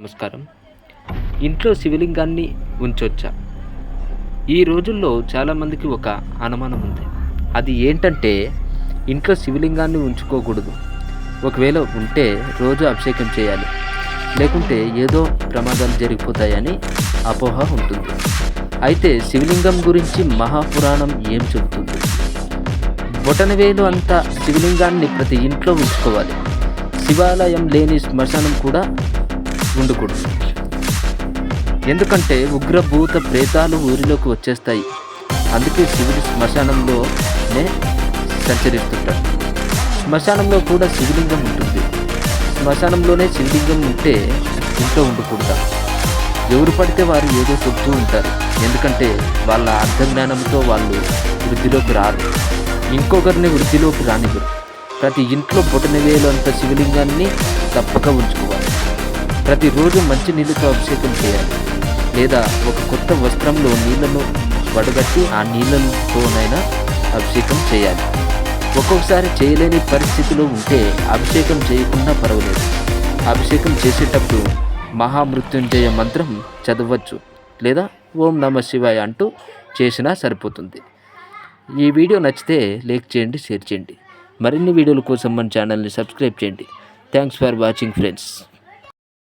నమస్కారం. ఇంట్లో శివలింగాన్ని ఉంచొచ్చా? ఈ రోజుల్లో చాలామందికి ఒక అనుమానం ఉంది. అది ఏంటంటే ఇంట్లో శివలింగాన్ని ఉంచుకోకూడదు. ఒకవేళ ఉంటే రోజు అభిషేకం చేయాలి. లేకుంటే ఏదో ప్రమాదాలు జరిగిపోతాయని అపోహ ఉంటుంది. అయితే శివలింగం గురించి మహాపురాణం ఏం చెబుతుంది? బొటనవేలు అంతా శివలింగాన్ని ప్రతి ఇంట్లో ఉంచుకోవాలి. శివాలయం లేని శ్మశానం కూడా ఉండకూడదు. ఎందుకంటే ఉగ్రభూత ప్రేతాలు ఊరిలోకి వచ్చేస్తాయి. అందుకే శివుడు శ్మశానంలోనే సంచరిస్తుంటాడు. శ్మశానంలో కూడా శివలింగం ఉంటుంది. శ్మశానంలోనే శివలింగం ఉంటే ఇంట్లో ఉండకూడదు? ఎవరు పడితే వారు ఏదో చెబుతూ ఉంటారు. ఎందుకంటే వాళ్ళ అర్థజ్ఞానంతో వాళ్ళు వృద్ధిలోకి రారు. ఇంకొకరిని వృద్ధిలోకి రానివ్వరు. ప్రతి ఇంట్లో బొటనవేలు అంత శివలింగాన్ని తప్పక ఉంచుకోవాలి. ప్రతిరోజు మంచి నీళ్ళతో అభిషేకం చేయాలి. లేదా ఒక కొత్త వస్త్రంలో నీళ్ళను వడగట్టి ఆ నీళ్ళతోనైనా అభిషేకం చేయాలి. ఒక్కొక్కసారి చేయలేని పరిస్థితిలో ఉంటే అభిషేకం చేయకుండా పర్వాలేదు. అభిషేకం చేసేటప్పుడు మహామృత్యుంజయ మంత్రం చదవచ్చు లేదా ఓం నమ శివాయ అంటూ చేసినా సరిపోతుంది. ఈ వీడియో నచ్చితే లైక్ చేయండి షేర్ చేయండి. మరిన్ని వీడియోల కోసం మన ఛానల్ని సబ్స్క్రైబ్ చేయండి. Thanks for watching friends.